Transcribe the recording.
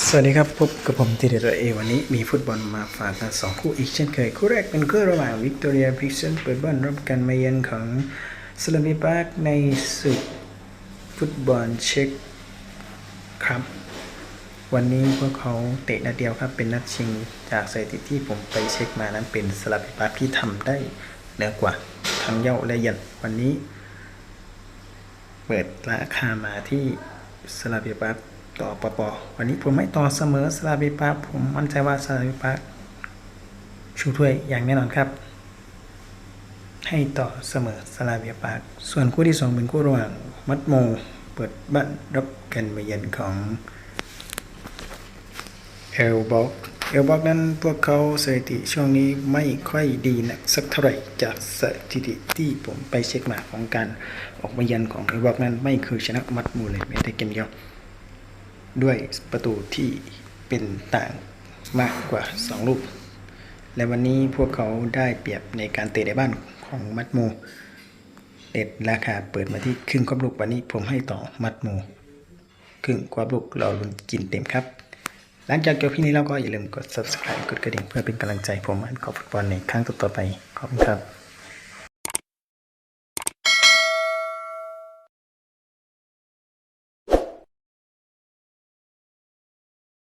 สวัสดีครับ พบกับผมทีเดอเอวันนี้มีฟุตบอลมาฝากกันสองคู่อีกเช่นเคย คู่แรกเป็นคู่ระหว่างวิกตอเรียพิกเซนเปิดบ้านรับการมาเยือนของสลามิปาร์กในศึกฟุตบอลเช็กครับ วันนี้พวกเขาเตะนัดเดียวครับ เป็นนัดชิงจากสถิติที่ผมไปเช็คมานั้นเป็นสลามิปาร์กที่ทำได้เหนือกว่าทั้งเย้าและเยันวันนี้ เปิดราคามาที่สลาเบียปาร์ค ต่อปปวันนี้ผมไม่ต่อเสมอสลาเบียปาผมมั่นใจว่าสลาเบียปาชูถ้วยอย่างแน่นอนครับ ให้ต่อเสมอสลาเบียปาส่วนคู่ที่สองเป็นคู่ระหว่างมัดโม เปิดบ้านรับกันมาเยือนของเอลบ็อกเอลบ็อกนั้นพวกเขาสถิติช่วงนี้ไม่ค่อยดีนักสักเท่าไหร่จากสถิติที่ผมไปเช็คมาของการออกมาเยือนของเอลบ็อกนั้นไม่เคยชนะมัดโมเลยแม้แต่เกมเดียว ด้วยประตูที่เป็นต่างมากกว่า 2 ลูก และวันนี้พวกเขาได้เปรียบในการเตะในบ้านของมัดโมเด็ดราคาเปิดมาที่ครึ่งควบลูกวันนี้ผมให้ต่อมัดโมครึ่งควบลูกเราลุ้นกินเต็มครับ หลังจากจบที่นี้แล้วก็อย่าลืมกด subscribe กดกระดิ่งเพื่อเป็นกำลังใจผมอ่านขอบฟุตบอลในครั้งต่อๆไปขอบคุณครับ